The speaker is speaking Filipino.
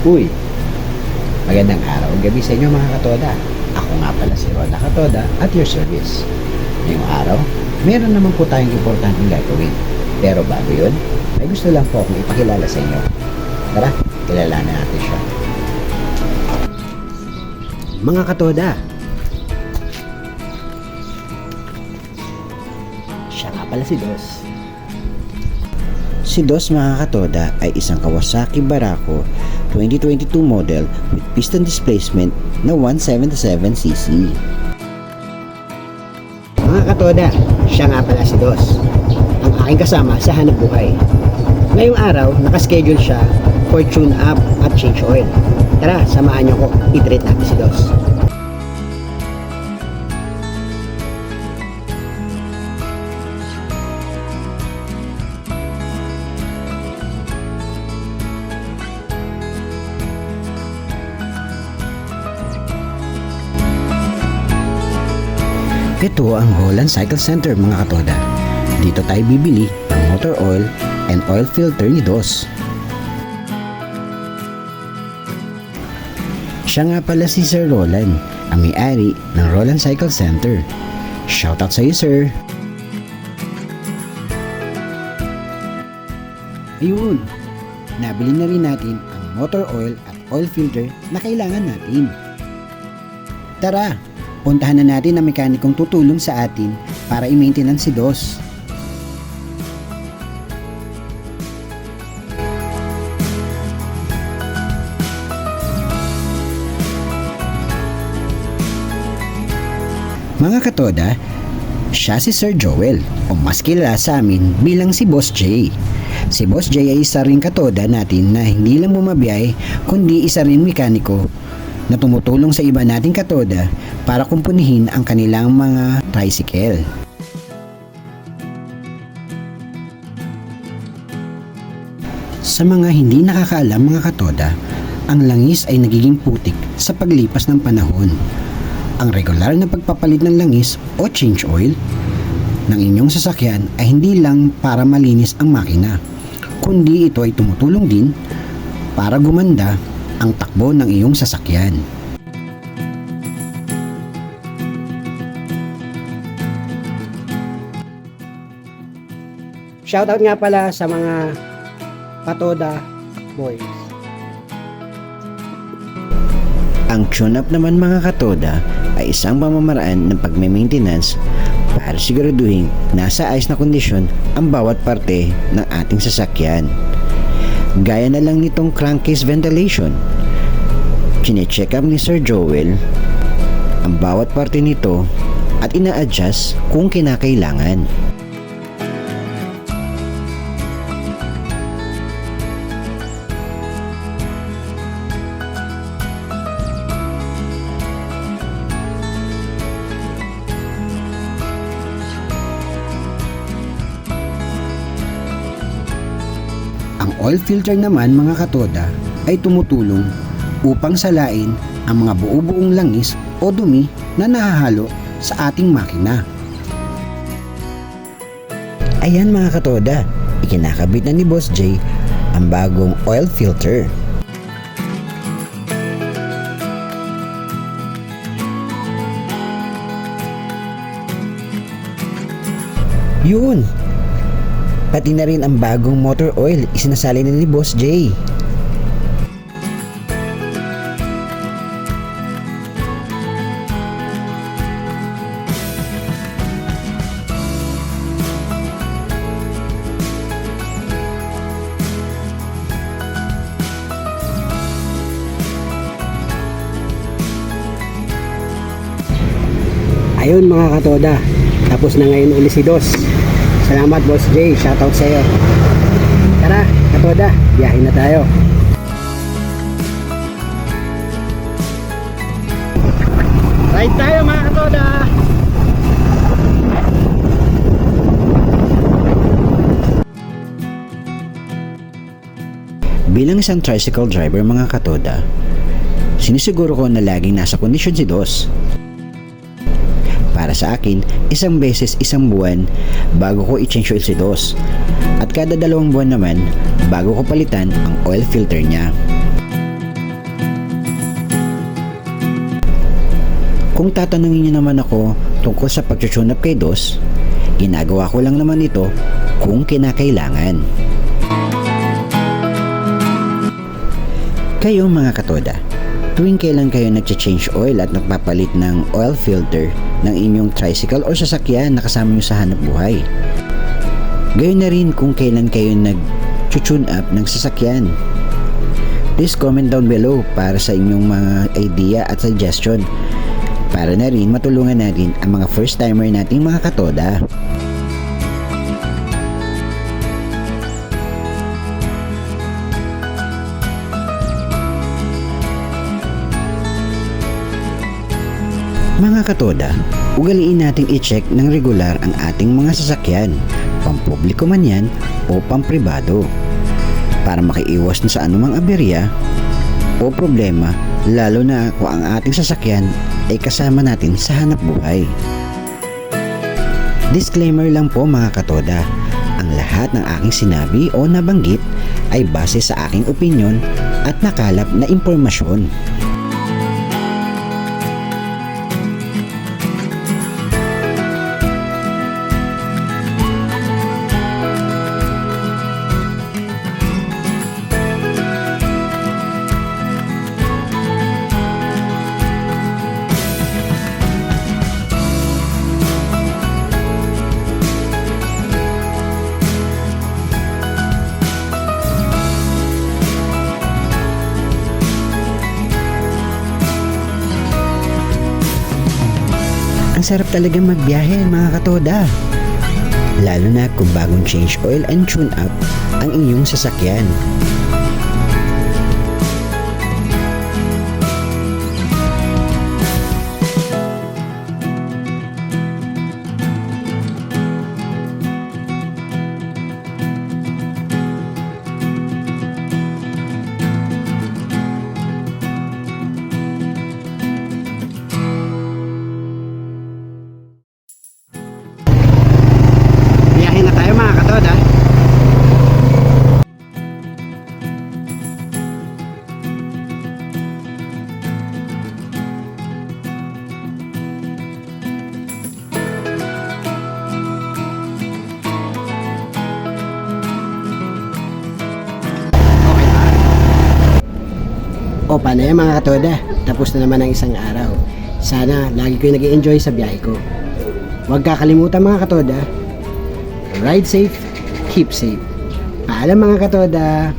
Uy, magandang araw gabi sa inyo mga katoda. Ako nga pala si Roda Katoda at your service. Ngayong araw, meron naman po tayong importanteng gagawin. Pero bago yun, may gusto lang po akong ipakilala sa inyo. Tara, kilalanin natin siya. Mga katoda, siya nga pala si Dos. Si Dos mga katoda ay isang Kawasaki Barako 2022 model with piston displacement na 177cc. Mga katoda, siya nga pala si Dos. Ang aking kasama sa hanap buhay. Ngayong araw, nakaschedule siya for tune up at change oil. Tara, samahan niyo ko. I-treat natin si Dos. Ito ang Holland Cycle Center mga katoda. Dito tayo bibili ng motor oil and oil filter ni DOS. Siya nga pala si Sir Roland, ang may-ari ng Roland Cycle Center. Shoutout sa iyo, sir! Ayun, nabili na rin natin ang motor oil at oil filter na kailangan natin. Tara, puntahan na natin ang mekanikong tutulong sa atin para i-maintenance si DOS. Mga katoda, siya si Sir Joel o mas kilala sa amin bilang si Boss J. Si Boss J ay isa ring katoda natin na hindi lang bumabiyay kundi isa ring mekaniko na tumutulong sa iba nating katoda para kumpunihin ang kanilang mga tricycle. Sa mga hindi nakakaalam mga katoda, ang langis ay nagiging putik sa paglipas ng panahon. Ang regular na pagpapalit ng langis o change oil ng inyong sasakyan ay hindi lang para malinis ang makina, kundi ito ay tumutulong din para gumanda ang takbo ng iyong sasakyan. Shoutout nga pala sa mga Patoda Boys. Ang tune-up naman mga katoda ay isang pamamaraan ng pagme-maintenance para siguraduhin nasa ayos na kondisyon ang bawat parte ng ating sasakyan. Gaya na lang nitong crankcase ventilation. Chine-check up ni Sir Joel ang bawat parte nito at ina-adjust kung kinakailangan. Oil filter naman mga katoda ay tumutulong upang salain ang mga buo-buong langis o dumi na nahahalo sa ating makina. Ayan mga katoda, ikinakabit na ni Boss J ang bagong oil filter. Yun, Pati na rin ang bagong motor oil isinasali na ni Boss J. Ayun mga katoda, tapos na ngayon uli si Dos. Salamat Boss J, shoutout sa iyo. Tara, katoda, biyahin na tayo. Ride tayo mga katoda! Bilang isang tricycle driver mga katoda, sinisiguro ko na laging nasa kondisyon si Dos para sa akin isang beses isang buwan bago ko i-change oil si Dos at kada dalawang buwan naman bago ko palitan ang oil filter niya. Kung tatanungin niyo naman ako tungkol sa pag-tune up kay Dos, ginagawa ko lang naman ito kung kinakailangan. Kayo mga katoda, tuwing kailan kayo nag-change oil at nagpapalit ng oil filter, ng inyong tricycle o sasakyan na kasama nyo sa hanap buhay. Gayon na rin kung kailan kayo nag-tune up ng sasakyan. Please comment down below para sa inyong mga idea at suggestion para na rin matulungan natin ang mga first timer nating mga katoda. Katoda, ugaliin nating i-check ng regular ang ating mga sasakyan, pampubliko man yan o pampribado, para makiiwas na sa anumang aberya o problema lalo na kung ang ating sasakyan ay kasama natin sa hanap buhay. Disclaimer lang po mga katoda, ang lahat ng aking sinabi o nabanggit ay base sa aking opinion at nakalap na impormasyon. Ang sarap talaga magbiyahe mga katoda. Lalo na kung bagong change oil and tune up ang inyong sasakyan. O paano yan mga katoda? Tapos na naman ang isang araw. Sana lagi kayo nag enjoy sa biyahe ko. Huwag kakalimutan mga katoda. Ride safe, keep safe. Paalam mga katoda.